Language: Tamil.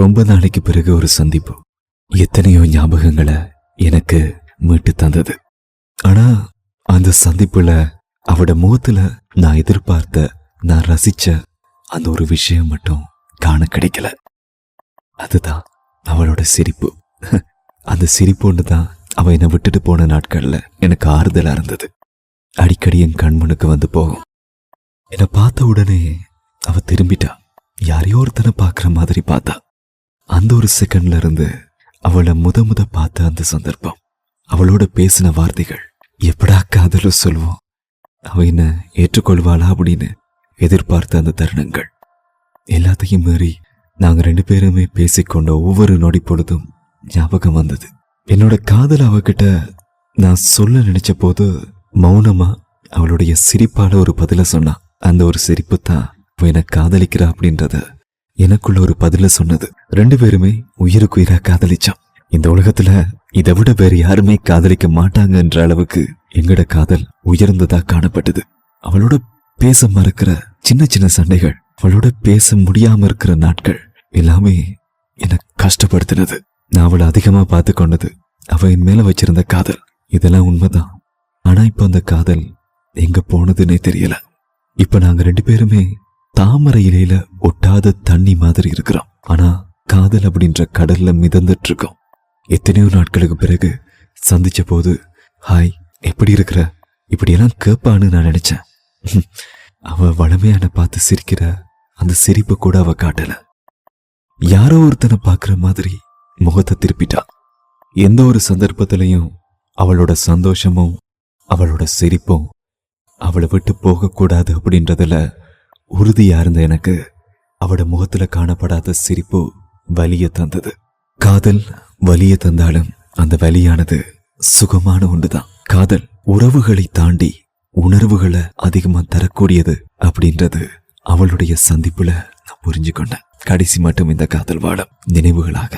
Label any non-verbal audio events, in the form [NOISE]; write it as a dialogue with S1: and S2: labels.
S1: ரொம்ப நாளைக்கு பிறகு ஒரு சந்திப்பு. எத்தனையோ ஞாபகங்களை எனக்கு மீட்டு தந்தது. ஆனா அந்த சந்திப்புல அவட முகத்துல நான் எதிர்பார்த்த நான் ரசிச்ச அந்த ஒரு விஷயம் மட்டும் காண கிடைக்கல. அதுதான் அவளோட சிரிப்பு. அந்த சிரிப்பு ஒன்று தான் அவ என்னை விட்டுட்டு போன நாட்கள்ல எனக்கு ஆறுதலா இருந்தது. அடிக்கடி என் கண்மனுக்கு வந்து போகும். என்னை பார்த்த உடனே அவ திரும்பிட்டா. யாரையோ ஒருத்தனை பார்க்குற மாதிரி பார்த்தா. அந்த ஒரு செகண்ட்ல இருந்து அவளை முத முத பார்த்த அந்த சந்தர்ப்பம். அவளோட பேசின வார்த்தைகள் எப்படா காதல சொல்லுவோம்? அவ என்ன ஏற்றுக்கொள்வாளா? அப்படின்னு எதிர்பார்த்த அந்த தருணங்கள். எல்லாத்தையும் மீறி நாங்க ரெண்டு பேருமே பேசிக்கொண்ட ஒவ்வொரு நொடி பொழுதும் ஞாபகம் வந்தது. என்னோட காதல் அவகிட்ட நான் சொல்ல நினைச்ச போது மௌனமா அவளுடைய சிரிப்பால ஒரு பதில சொன்னா அந்த ஒரு சிரிப்பு தான் அவ காதலிக்கிறா அப்படின்றத எனக்குள்ள ஒரு பதில சொன்னது. ரெண்டு பேருமே உயிருக்கு உயிரா இந்த உலகத்துல இதை விட வேற யாருமே காதலிக்க மாட்டாங்கன்ற அளவுக்கு எங்கட காதல் உயர்ந்ததா காணப்பட்டது. அவளோட பேச மறுக்கிற சின்ன சின்ன சண்டைகள் அவளோட பேச முடியாம இருக்கிற நாட்கள் எல்லாமே என்னை கஷ்டப்படுத்தினது. நான் அவளை அதிகமா பார்த்து கொண்டது அவ என் மேல வச்சிருந்த காதல். இதெல்லாம் உண்மைதான். ஆனா இப்ப அந்த காதல் எங்க போனதுன்னே தெரியல. இப்ப நாங்க ரெண்டு பேருமே தாமரை இலையில ஒட்டாத தண்ணி மாதிரி இருக்கிறான். ஆனா காதல் அப்படின்ற கடல்ல மிதந்துட்டு இருக்கோம் எத்தனையோ நாட்களுக்கு பிறகு சந்திச்ச போது ஹாய் எப்படி இருக்கிற? இப்படியெல்லாம் கேட்பான்னு நான் நினைச்சேன். [LAUGHS] அவ வளமையான பார்த்து சிரிக்கிற அந்த சிரிப்பு கூட அவ காட்டல. யாரோ ஒருத்தனை பார்க்குற மாதிரி முகத்தை திருப்பிட்டா. எந்த ஒரு சந்தர்ப்பத்திலையும் அவளோட சந்தோஷமும் அவளோட சிரிப்பும் அவளை விட்டு போகக்கூடாது அப்படின்றதுல உறுதியா இருந்த எனக்கு அவட முகத்துல காணப்படாத சிரிப்பு வலிய தந்தது. காதல் வலிய தந்தாலும் அந்த வலியானது சுகமான ஒன்றுதான். காதல் உறவுகளை தாண்டி உணர்வுகளை அதிகமா தரக்கூடியது அப்படின்றது அவளுடைய சந்திப்புல நான் புரிஞ்சு கொண்டேன் கடைசி மட்டும் இந்த காதல் வாழும் நினைவுகளாக.